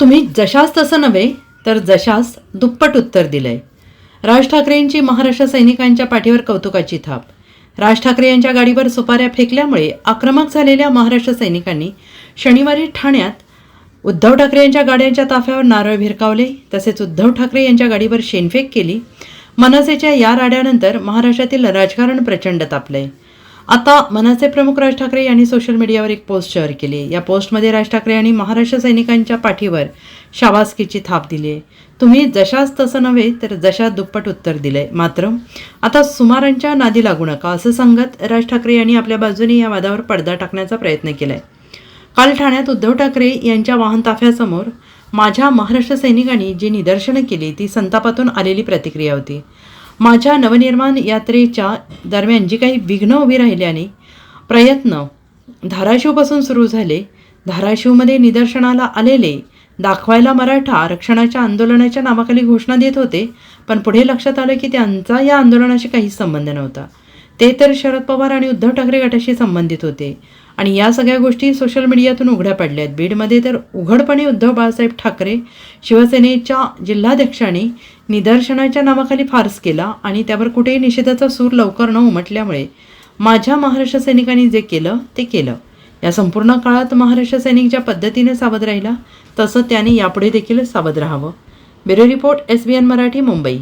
तुम्ही जशास तसं नव्हे तर जशास दुप्पट उत्तर दिलंय. राज ठाकरेंची महाराष्ट्र सैनिकांच्या पाठीवर कौतुकाची थाप. राज ठाकरे यांच्या गाडीवर सुपाऱ्या फेकल्यामुळे आक्रमक झालेल्या महाराष्ट्र सैनिकांनी शनिवारी ठाण्यात उद्धव ठाकरे यांच्या गाड्यांच्या ताफ्यावर नारळ भिरकावले तसेच उद्धव ठाकरे यांच्या गाडीवर शेनफेक केली. मनसेच्या या राड्यानंतर महाराष्ट्रातील राजकारण प्रचंड तापलंय. आता मनाचे प्रमुख राज ठाकरे यांनी सोशल मीडियावर एक पोस्ट शेअर केली. या पोस्टमध्ये राज ठाकरे यांनी महाराष्ट्र सैनिकांच्या पाठीवर शाबासकीची थाप दिली आहे तुम्ही जशास तसं नव्हे तर जशा दुप्पट उत्तर दिलंय. मात्र आता सुमारांच्या नादी लागू नका असं सांगत राज ठाकरे यांनी आपल्या बाजूने या वादावर पडदा टाकण्याचा प्रयत्न केलाय. काल ठाण्यात उद्धव ठाकरे यांच्या वाहन ताफ्यासमोर माझ्या महाराष्ट्र सैनिकांनी जी निदर्शनं केली ती संतापातून आलेली प्रतिक्रिया होती. माझ्या नवनिर्माण यात्रेच्या दरम्यान जी काही विघ्न उभी राहिल्याने प्रयत्न धाराशिवपासून सुरू झाले धाराशिवमध्ये निदर्शनाला आलेले दाखवायला मराठा आरक्षणाच्या आंदोलनाच्या नावाखाली घोषणा देत होते पण पुढे लक्षात आलं की त्यांचा या आंदोलनाशी काहीच संबंध नव्हता. ते तर शरद पवार आणि उद्धव ठाकरे गटाशी संबंधित होते. आणि या सगळ्या गोष्टी सोशल मीडियातून उघड्या पडल्या आहेत बीडमध्ये तर उघडपणे उद्धव बाळासाहेब ठाकरे शिवसेनेच्या जिल्हाध्यक्षांनी निदर्शनाच्या नावाखाली फार्स केला आणि त्यावर कुठेही निषेधाचा सूर लवकर न उमटल्यामुळे माझ्या महाराष्ट्र सैनिकांनी जे केलं ते केलं. या संपूर्ण काळात महाराष्ट्र सैनिक ज्या पद्धतीने सावध राहिला तसं त्याने यापुढे देखील सावध राहावं. Bureau report S B N Marathi Mumbai.